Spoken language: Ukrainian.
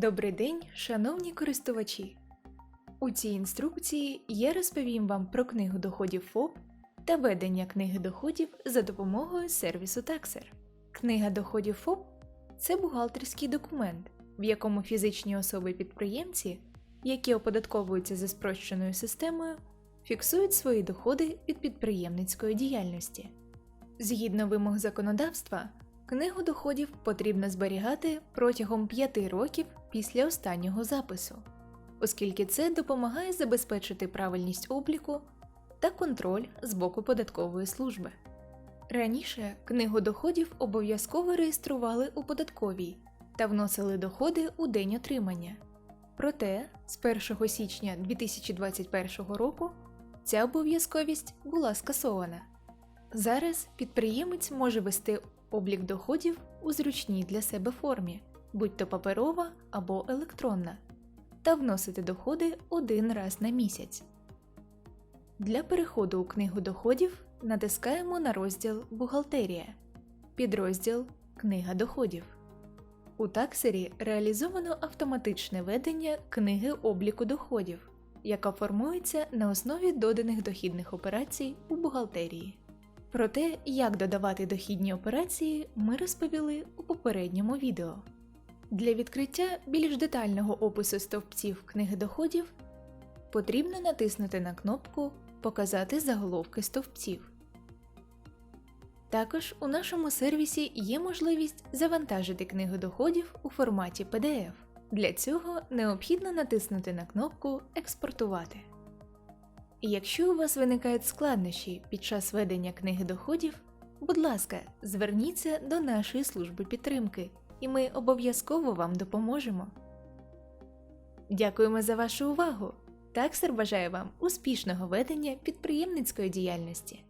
Добрий день, шановні користувачі! У цій інструкції я розповім вам про книгу доходів ФОП та ведення книги доходів за допомогою сервісу Taxer. Книга доходів ФОП це бухгалтерський документ, в якому фізичні особи-підприємці, які оподатковуються за спрощеною системою, фіксують свої доходи від підприємницької діяльності. Згідно вимог законодавства, книгу доходів потрібно зберігати протягом 5 років після останнього запису, оскільки це допомагає забезпечити правильність обліку та контроль з боку податкової служби. Раніше книгу доходів обов'язково реєстрували у податковій та вносили доходи у день отримання. Проте з 1 січня 2021 року ця обов'язковість була скасована. Зараз підприємець може вести облік доходів у зручній для себе формі, будь то паперова або електронна, та вносити доходи один раз на місяць. Для переходу у книгу доходів натискаємо на розділ Бухгалтерія, підрозділ Книга доходів. У таксері реалізовано автоматичне ведення книги обліку доходів, яка формується на основі доданих дохідних операцій у бухгалтерії. Про те, як додавати дохідні операції, ми розповіли у попередньому відео. Для відкриття більш детального опису стовпців книги доходів потрібно натиснути на кнопку Показати заголовки стовпців. Також у нашому сервісі є можливість завантажити книгу доходів у форматі PDF. Для цього необхідно натиснути на кнопку Експортувати. Якщо у вас виникають складнощі під час ведення книги доходів, будь ласка, зверніться до нашої служби підтримки, і ми обов'язково вам допоможемо. Дякуємо за вашу увагу! Таксер бажає вам успішного ведення підприємницької діяльності.